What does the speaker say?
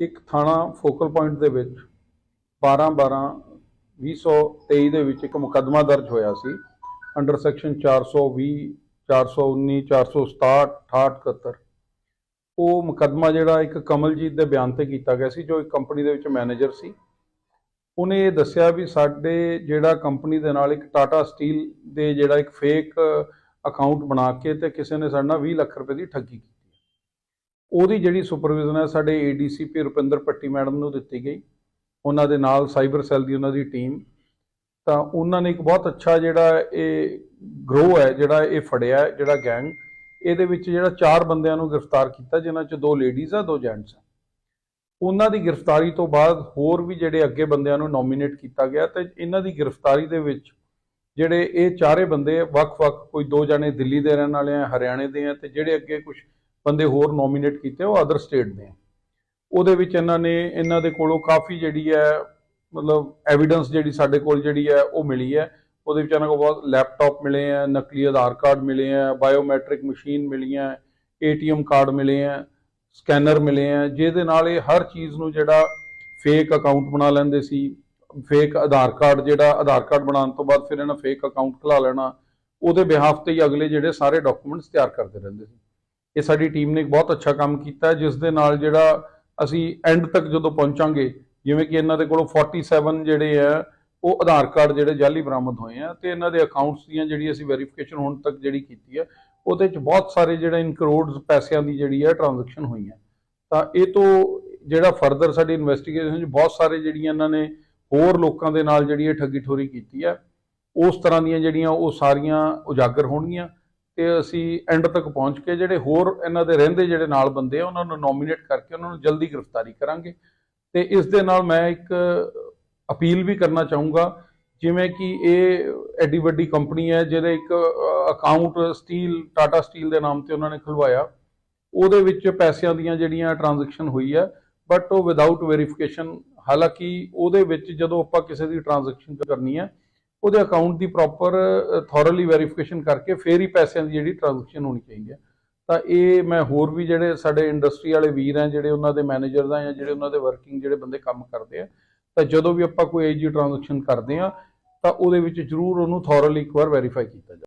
ਇੱਕ ਥਾਣਾ focal point ਦੇ ਵਿੱਚ 12 12 2023 ਦੇ ਵਿੱਚ ਇੱਕ ਮੁਕੱਦਮਾ ਦਰਜ ਹੋਇਆ ਸੀ। ਅੰਡਰ ਸੈਕਸ਼ਨ 420 419 467 68 71 ਉਹ ਮੁਕੱਦਮਾ ਜਿਹੜਾ ਇੱਕ ਕਮਲਜੀਤ ਦੇ ਬਿਆਨ ਤੇ ਕੀਤਾ ਗਿਆ ਸੀ, ਜੋ ਇੱਕ ਕੰਪਨੀ ਦੇ ਵਿੱਚ ਮੈਨੇਜਰ ਸੀ। ਉਹਨੇ ਇਹ ਦੱਸਿਆ ਵੀ ਸਾਡੇ ਜਿਹੜਾ ਕੰਪਨੀ ਦੇ ਨਾਲ ਇੱਕ ਟਾਟਾ ਸਟੀਲ ਦੇ ਜਿਹੜਾ ਇੱਕ ਫੇਕ ਅਕਾਊਂਟ ਬਣਾ ਕੇ ਤੇ ਕਿਸੇ ਨੇ ਸਾਡੇ ਨਾਲ 20 ਲੱਖ ਰੁਪਏ ਦੀ ਠੱਗੀ ਕੀਤੀ। ਉਹਦੀ ਜਿਹੜੀ ਸੁਪਰਵਿਜ਼ਨ ਹੈ, ਸਾਡੇ ਏਡੀਸੀਪੀ ਰੁਪਿੰਦਰ ਪੱਟੀ ਮੈਡਮ ਨੂੰ ਦਿੱਤੀ ਗਈ। ਉਹਨਾਂ ਦੇ ਨਾਲ ਸਾਈਬਰ ਸੈੱਲ ਦੀ ਉਹਨਾਂ ਦੀ ਟੀਮ ਤਾਂ ਉਹਨਾਂ ਨੇ ਇੱਕ ਬਹੁਤ ਅੱਛਾ ਜਿਹੜਾ ਇਹ ਗਰੋ ਹੈ, ਜਿਹੜਾ ਇਹ ਫੜਿਆ, ਜਿਹੜਾ ਗੈਂਗ ਇਹਦੇ ਵਿੱਚ ਜਿਹੜਾ ਚਾਰ ਬੰਦਿਆਂ ਨੂੰ ਗ੍ਰਿਫਤਾਰ ਕੀਤਾ, ਜਿਨ੍ਹਾਂ 'ਚ ਦੋ ਲੇਡੀਜ਼ ਆ, ਦੋ ਜੈਂਟਸ ਆ। ਉਹਨਾਂ ਦੀ ਗ੍ਰਿਫਤਾਰੀ ਤੋਂ ਬਾਅਦ ਹੋਰ ਵੀ ਜਿਹੜੇ ਅੱਗੇ ਬੰਦਿਆਂ ਨੂੰ ਨੋਮੀਨੇਟ ਕੀਤਾ ਗਿਆ, ਤੇ ਇਹਨਾਂ ਦੀ ਗ੍ਰਿਫਤਾਰੀ ਦੇ ਵਿੱਚ ਜਿਹੜੇ ਇਹ ਚਾਰੇ ਬੰਦੇ ਵੱਖ-ਵੱਖ ਕੋਈ ਦੋ ਜਣੇ ਦਿੱਲੀ ਦੇ ਰਹਿਣ ਵਾਲੇ ਆ, ਹਰਿਆਣੇ ਦੇ ਆ, ਤੇ ਜਿਹੜੇ ਅੱਗੇ ਕੁਝ ਬੰਦੇ ਹੋਰ ਨੋਮੀਨੇਟ ਕੀਤੇ, ਉਹ ਅਦਰ ਸਟੇਟ ਦੇ। ਆ ਉਹਦੇ ਵਿੱਚ ਇਹਨਾਂ ਨੇ, ਇਹਨਾਂ ਦੇ ਕੋਲੋਂ ਕਾਫੀ ਜਿਹੜੀ ਹੈ, ਮਤਲਬ ਐਵੀਡੈਂਸ ਜਿਹੜੀ ਸਾਡੇ ਕੋਲ ਜਿਹੜੀ ਹੈ, ਉਹ ਮਿਲੀ ਹੈ। ਉਹਦੇ ਵਿੱਚ ਇਹਨਾਂ ਕੋਲ ਬਹੁਤ ਲੈਪਟਾਪ ਮਿਲੇ ਆ ਨਕਲੀ ਆਧਾਰ ਕਾਰਡ ਮਿਲੇ ਆ ਬਾਇਓਮੈਟ੍ਰਿਕ ਮਸ਼ੀਨ ਮਿਲੀਆਂ ਏਟੀਐਮ ਕਾਰਡ ਮਿਲੇ ਆ ਸਕੈਨਰ ਮਿਲੇ ਆ ਜਿਹਦੇ ਨਾਲ ਇਹ ਹਰ ਚੀਜ਼ ਨੂੰ ਜਿਹੜਾ ਫੇਕ ਅਕਾਊਂਟ ਬਣਾ ਲੈਂਦੇ ਸੀ ਫੇਕ ਆਧਾਰ ਕਾਰਡ ਜਿਹੜਾ ਆਧਾਰ ਕਾਰਡ ਬਣਾਉਣ ਤੋਂ ਬਾਅਦ ਫਿਰ ਇਹਨਾਂ ਫੇਕ ਅਕਾਊਂਟ ਖੁਲਾ ਲੈਣਾ, ਉਹਦੇ ਬਿਹਾਫ ਤੇ ਹੀ ਅਗਲੇ ਜਿਹੜੇ ਸਾਰੇ ਡਾਕੂਮੈਂਟਸ ਤਿਆਰ ਕਰਦੇ ਰਹਿੰਦੇ ਸੀ। ਇਹ ਸਾਡੀ ਟੀਮ ਨੇ ਇੱਕ ਬਹੁਤ ਅੱਛਾ ਕੰਮ ਕੀਤਾ, ਜਿਸ ਦੇ ਨਾਲ ਜਿਹੜਾ ਅਸੀਂ ਐਂਡ ਤੱਕ ਜਦੋਂ ਪਹੁੰਚਾਂਗੇ, ਜਿਵੇਂ ਕਿ ਇਹਨਾਂ ਦੇ ਕੋਲੋਂ 47 ਜਿਹੜੇ ਆ, ਉਹ ਆਧਾਰ ਕਾਰਡ ਜਿਹੜੇ ਜਾਲੀ ਬਰਾਮਦ ਹੋਏ ਆ ਤੇ ਇਹਨਾਂ ਦੇ ਅਕਾਊਂਟਸ ਦੀਆਂ ਜਿਹੜੀ ਅਸੀਂ ਵੈਰੀਫਿਕੇਸ਼ਨ ਹੁਣ ਤੱਕ ਜਿਹੜੀ ਕੀਤੀ ਹੈ ਉਹਦੇ 'ਚ ਬਹੁਤ ਸਾਰੇ ਜਿਹੜਾ ਇਨ ਕਰੋੜਸ ਪੈਸਿਆਂ ਦੀ ਜਿਹੜੀ ਹੈ ਟ੍ਰਾਂਜੈਕਸ਼ਨ ਹੋਈਆਂ ਤਾਂ ਇਹ ਤੋਂ ਜਿਹੜਾ ਫਰਦਰ ਸਾਡੀ ਇਨਵੈਸਟੀਗੇਸ਼ਨ 'ਚ ਬਹੁਤ ਸਾਰੇ ਜਿਹੜੀਆਂ ਇਹਨਾਂ ਨੇ ਹੋਰ ਲੋਕਾਂ ਦੇ ਨਾਲ ਜਿਹੜੀ ਇਹ ਠੱਗੀ ਠੋਰੀ ਕੀਤੀ ਹੈ ਉਸ ਤਰ੍ਹਾਂ ਦੀਆਂ ਜਿਹੜੀਆਂ ਉਹ ਸਾਰੀਆਂ ਉਜਾਗਰ ਹੋਣਗੀਆਂ। ਤੇ ਅਸੀਂ ਐਂਡ ਤੱਕ ਪਹੁੰਚ ਕੇ ਜਿਹੜੇ ਹੋਰ ਇਹਨਾਂ ਦੇ ਰਹਿੰਦੇ ਜਿਹੜੇ ਨਾਲ ਬੰਦੇ ਆ, ਉਹਨਾਂ ਨੂੰ ਨੋਮੀਨੇਟ ਕਰਕੇ ਉਹਨਾਂ ਨੂੰ ਜਲਦੀ ਗ੍ਰਿਫਤਾਰੀ ਕਰਾਂਗੇ। ਤੇ ਇਸ ਦੇ ਨਾਲ ਮੈਂ ਇੱਕ ਅਪੀਲ ਵੀ ਕਰਨਾ ਚਾਹੂੰਗਾ, ਜਿਵੇਂ ਕਿ ਇਹ ਐਡੀ ਵੱਡੀ ਕੰਪਨੀ ਹੈ, ਜਿਹਦੇ ਇੱਕ ਅਕਾਊਂਟ ਸਟੀਲ ਟਾਟਾ ਸਟੀਲ ਦੇ ਨਾਮ ਤੇ ਉਹਨਾਂ ਨੇ ਖੁਲਵਾਇਆ ਉਹਦੇ ਵਿੱਚ ਪੈਸਿਆਂ ਦੀਆਂ ਜਿਹੜੀਆਂ ਟ੍ਰਾਂਜੈਕਸ਼ਨ ਹੋਈ ਹੈ ਬਟ ਉਹ ਵਿਦਆਊਟ ਵੈਰੀਫਿਕੇਸ਼ਨ ਹਾਲਾਂਕਿ ਉਹਦੇ ਵਿੱਚ ਜਦੋਂ ਆਪਾਂ ਕਿਸੇ ਦੀ ਟ੍ਰਾਂਜੈਕਸ਼ਨ ਕਰਨੀ ਹੈ ਉਹਦੇ ਅਕਾਊਂਟ ਦੀ ਪ੍ਰੋਪਰ ਥੋਰਲੀ ਵੈਰੀਫਿਕੇਸ਼ਨ ਕਰਕੇ ਫੇਰ ਹੀ ਪੈਸਿਆਂ ਦੀ ਜਿਹੜੀ ਟ੍ਰਾਂਜੈਕਸ਼ਨ ਹੋਣੀ ਚਾਹੀਦੀ ਹੈ। ਤਾਂ ਇਹ ਮੈਂ ਹੋਰ ਵੀ ਜਿਹੜੇ ਸਾਡੇ ਇੰਡਸਟਰੀ ਵਾਲੇ ਵੀਰ ਆ ਜਿਹੜੇ ਉਹਨਾਂ ਦੇ ਮੈਨੇਜਰ ਦਾ ਜਾਂ ਜਿਹੜੇ ਉਹਨਾਂ ਦੇ ਵਰਕਿੰਗ ਜਿਹੜੇ ਬੰਦੇ ਕੰਮ ਕਰਦੇ ਆ, ਤਾਂ ਜਦੋਂ ਵੀ ਆਪਾਂ ਕੋਈ ਇਹੋ ਜਿਹੀ ਟ੍ਰਾਂਜੈਕਸ਼ਨ ਕਰਦੇ ਆ ਤਾਂ ਉਹਦੇ ਵਿੱਚ ਜ਼ਰੂਰ ਉਹਨੂੰ ਥੋਰਲੀ ਇੱਕ ਵਾਰ ਵੈਰੀਫਾਈ ਕੀਤਾ ਜਾਵੇ।